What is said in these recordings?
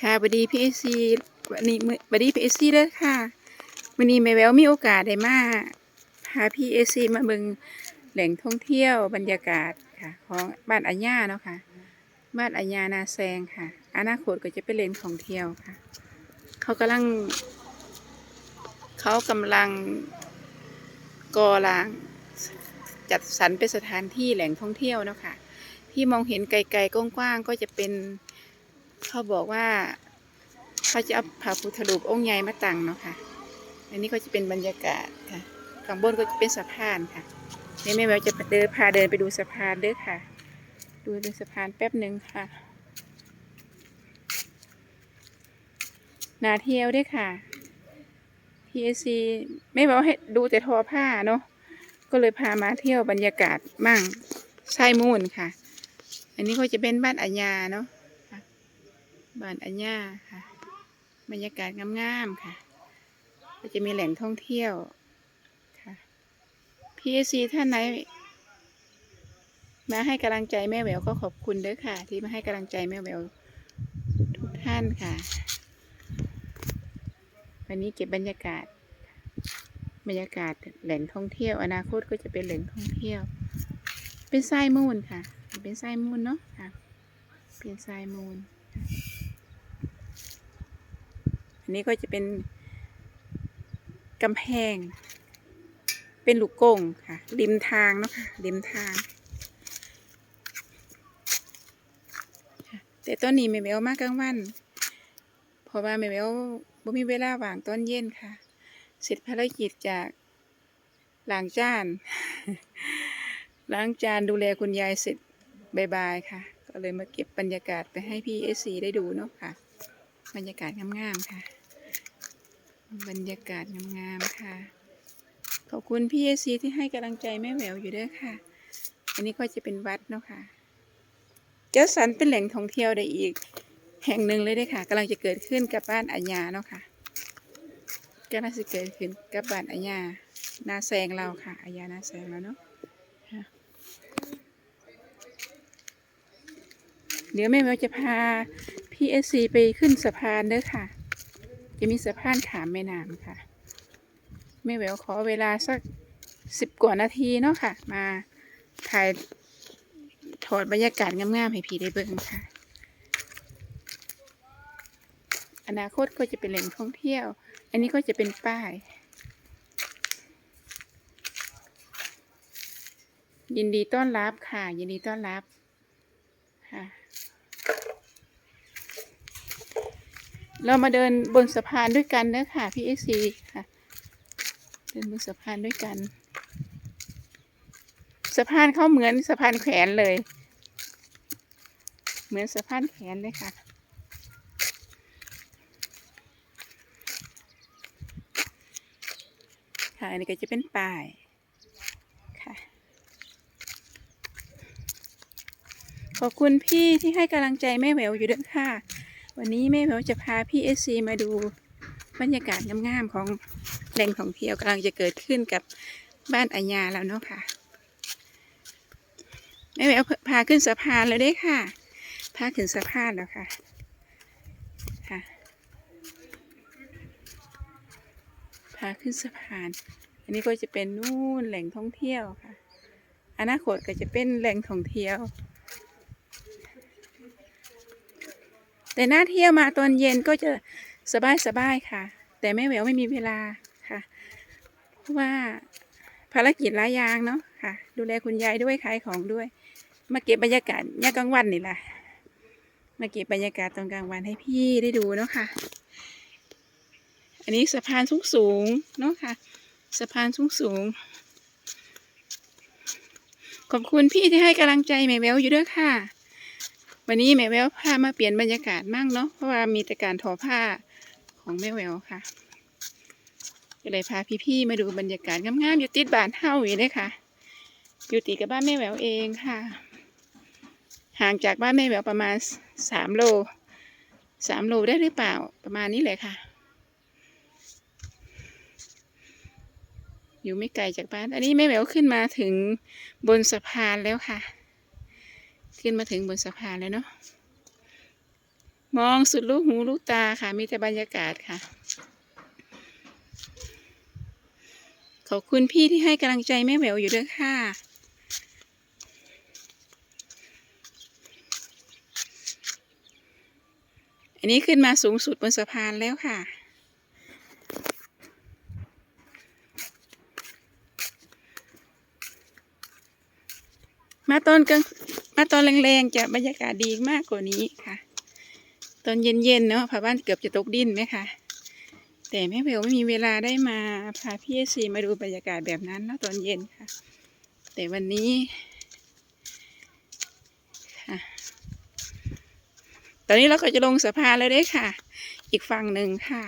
ค่ะบดีพีเอซีวันนี้บดีพีเอซีเด้อค่ะวันนี้แม่แววมีโอกาสได้มาพาพีเอซีมาเบิ่งแหล่งท่องเที่ยวบรรยากาศค่ะ ของบ้านอัญญาเนาะค่ะบ้านอัญญานาแซงค่ะ อนาคตก็จะเป็นแหล่งท่องเที่ยวค่ะ เขากำลัง เขากำลังก่อร่างจัดสรรเป็นสถานที่แหล่งท่องเที่ยวเนาะค่ะที่มองเห็นไกลๆกว้างๆก็จะเป็น เขาบอกว่าเขาจะเอาพระพุทธรูปองค์ใหญ่มาตั้งเนาะค่ะ อันนี้ก็จะเป็นบรรยากาศค่ะ ข้างบนก็จะเป็นสะพานค่ะเดี๋ยวแม่แววจะเดินพาเดินไปดูสะพานเด้อค่ะ ดูดูสะพานแป๊บหนึ่งค่ะนาเที่ยวด้วยค่ะ PSC ไม่บอกให้ดูแต่ทอผ้าเนาะ ก็เลยพามาเที่ยวบรรยากาศมั่งไส้มูนค่ะ อันนี้ก็จะเป็นบ้านอัญญาเนาะ บ้านอัญญาค่ะ บรรยากาศงามๆค่ะ ก็จะมีแหล่งท่องเที่ยวค่ะ PSC ท่านไหน มาให้กำลังใจแม่แหววก็ขอบคุณเด้อค่ะ ที่มาให้กำลังใจแม่แหววทุกท่านค่ะ วันนี้เก็บบรรยากาศ บรรยากาศแหล่งท่องเที่ยว อนาคตก็จะเป็นแหล่งท่องเที่ยว เป็นทรายมูลค่ะ เป็นทรายมูลเนาะค่ะ เป็นทรายมูล อันนี้ก็จะเป็นกำแพง เป็นลูกกงค่ะ ริมทางเนาะค่ะริมทาง แต่ตอนนี้ไม่แววมากกลางวันเพราะว่าไม่แววบ่มีเวลาว่างตอนเย็นค่ะ เสร็จภารกิจจากล้างจานล้างจานดูแลคุณยายเสร็จบายบายค่ะ ก็เลยมาเก็บบรรยากาศไปให้พี่เอซีได้ดูเนาะค่ะ บรรยากาศงามๆค่ะ บรรยากาศงามๆค่ะ ขอบคุณพี่เอซีที่ให้กำลังใจแม่แหววอยู่ด้วยค่ะ อันนี้ก็จะเป็นวัดเนาะค่ะเจ้าสันเป็นแหล่งท่องเที่ยวได้อีก แห่งหนึ่งเลยด้อค่ะกำลังจะเกิดขึ้นกับบ้านอัญญาเนาะค่ะก็น่าจะเกิดขึ้นกับบ้านอาญานาแซงเราค่ะอาญานาแซงเราเนาะค่ะเดี๋ยวแม่แมวจะพาพี่เอซีไปขึ้นสะพานเด้อค่ะ จะมีสะพานขามแม่น้ำค่ะ แม่แววขอเวลาสักสิบกว่านาทีเนาะค่ะ มาถ่ายถอดบรรยากาศงามๆให้พี่ได้เบิ่งค่ะ อนาคตก็จะเป็นแหล่งท่องเที่ยว อันนี้ก็จะเป็นป้าย ยินดีต้อนรับค่ะ ยินดีต้อนรับค่ะ เรามาเดินบนสะพานด้วยกันเนอะค่ะพี่เอซีค่ะ เดินบนสะพานด้วยกัน สะพานเขาเหมือนสะพานแขวนเลย เหมือนสะพานแขวนเลยค่ะ ค่ะอันนี้ก็จะเป็นป้ายค่ะ ขอบคุณพี่ที่ให้กำลังใจแม่แหววอยู่ด้วยค่ะ วันนี้แม่แหววจะพาพี่เอซีมาดูบรรยากาศงามๆของแหล่งท่องเที่ยวกำลังจะเกิดขึ้นกับบ้านอัญญาแล้วเนาะค่ะแม่แหววพาขึ้นสะพานเลยได้ค่ะ พาขึ้นสะพานแล้วค่ะค่ะ พาขึ้นสะพาน อันนี้ก็จะเป็นนู่นแหล่งท่องเที่ยวค่ะอนาคตก็จะเป็นแหล่งท่องเที่ยว แต่หน้าเที่ยวมาตอนเย็นก็จะสบายสบายๆค่ะ แต่แม่แหววไม่มีเวลาค่ะเพราะว่าภารกิจหลายอย่างเนาะค่ะ ดูแลคุณยายด้วยขายของด้วย มาเก็บบรรยากาศยามกลางวันนี่แหละมาเก็บบรรยากาศตอนกลางวันให้พี่ได้ดูเนาะค่ะ อันนี้สะพานสูงสูงเนาะค่ะ สะพานสูงสูงขอบคุณพี่ที่ให้กำลังใจแม่แววอยู่ด้วยค่ะ วันนี้แม่แววพามาเปลี่ยนบรรยากาศมั่งเนาะเพราะว่ามีแต่การทอผ้าของแม่แววค่ะก็เลยพาพี่ๆมาดูบรรยากาศงามๆอยู่ติดบ้านเฮาอยู่เลยค่ะ อยู่ติดกับบ้านแม่แววเองค่ะ ห่างจากบ้านแม่แววประมาณสามโลสามโลได้หรือเปล่าประมาณนี้เลยค่ะ อยู่ไม่ไกลจากบ้าน อันนี้แม่แววขึ้นมาถึงบนสะพานแล้วค่ะ ขึ้นมาถึงบนสะพานแล้วเนาะมองสุดลูกหูลูกตาค่ะ มีแต่บรรยากาศค่ะ ขอบคุณพี่ที่ให้กำลังใจแม่แหววอยู่ด้วยค่ะ อันนี้ขึ้นมาสูงสุดบนสะพานแล้วค่ะมาตอนกลาง มาตอนแรงๆจะบรรยากาศดีมากกว่านี้ค่ะ ตอนเย็นๆเนาะพาบ้านเกือบจะตกดินไหมคะแต่แม่เบลไม่มีเวลาได้มาพาพี่เอซีมาดูบรรยากาศแบบนั้นเนาะตอนเย็นค่ะ แต่วันนี้ค่ะตอนนี้เราก็จะลงสะพานแล้วด้ค่ะ อีกฝั่งหนึ่งค่ะ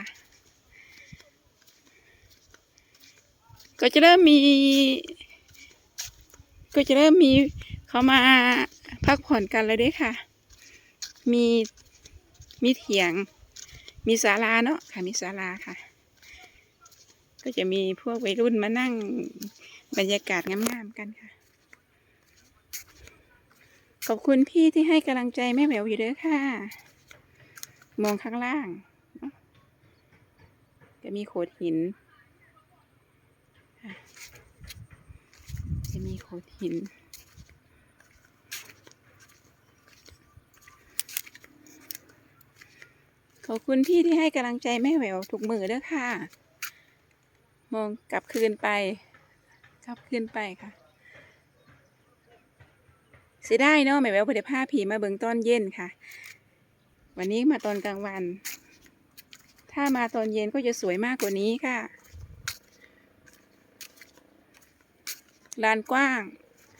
ก็จะเริ่มมี ก็จะเริ่มมี เขามาพักผ่อนกันแล้วเด้ค่ะ มีมีเถียง มีศาลาเนาะค่ะมีศาลาค่ะ ก็จะมีพวกวัยรุ่นมานั่งบรรยากาศงามๆกันค่ะขอบคุณพี่ที่ให้กำลังใจแม่แหววอยู่เด้อค่ะ มองข้างล่าง จะมีโขดหิน จะมีโขดหิน ขอบคุณพี่ที่ให้กำลังใจแม่แหววทุกมือเด้อค่ะ มองกลับคืนไป กลับคืนไปค่ะ เสียดายเนาะแม่แหววพอดีผ้าผีมาเบิ่งตอนเย็นค่ะ วันนี้มาตอนกลางวัน ถ้ามาตอนเย็นก็จะสวยมากกว่านี้ค่ะลานกว้าง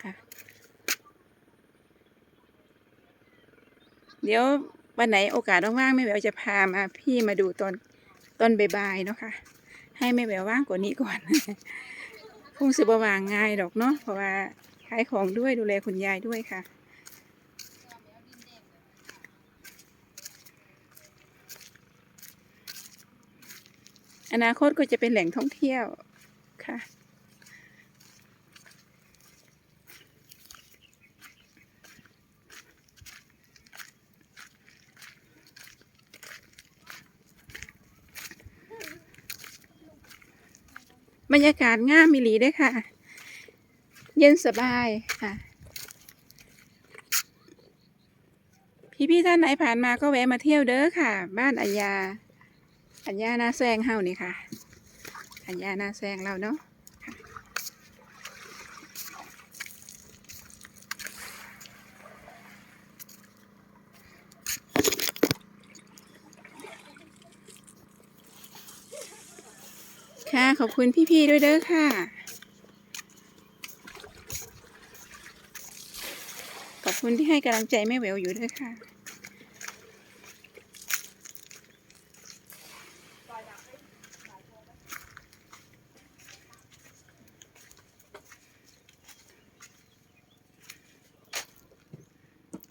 ค่ะ เดี๋ยว วันไหนโอกาสว่างๆแม่แววจะพามาพี่มาดูตอนตอนบ่ายๆเนาะค่ะ ให้แม่แววว่างกว่านี้ก่อนคงสิบว่างง่ายดอกเนาะเพราะว่าขายของด้วยดูแลคุณยายด้วยค่ะ อนาคตก็จะเป็นแหล่งท่องเที่ยวค่ะ บรรยากาศง่ามมิลีด้วยค่ะ เย็นสบายค่ะ พี่พี่ท่านไหนผ่านมาก็แวะมาเที่ยวเด้อค่ะ บ้านอัญญาอัญญานาแซงเฮานี่ค่ะ อัญญานาแซงเราเนาะ ค่ะ ขอบคุณพี่ๆด้วยเด้อค่ะ ขอบคุณที่ให้กำลังใจแม่แววอยู่ด้วยค่ะ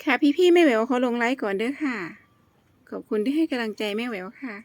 ค่ะพี่ๆแม่แหววเขาลงไลฟ์ก่อนเด้อค่ะ ขอบคุณที่ให้กำลังใจแม่แหววค่ะ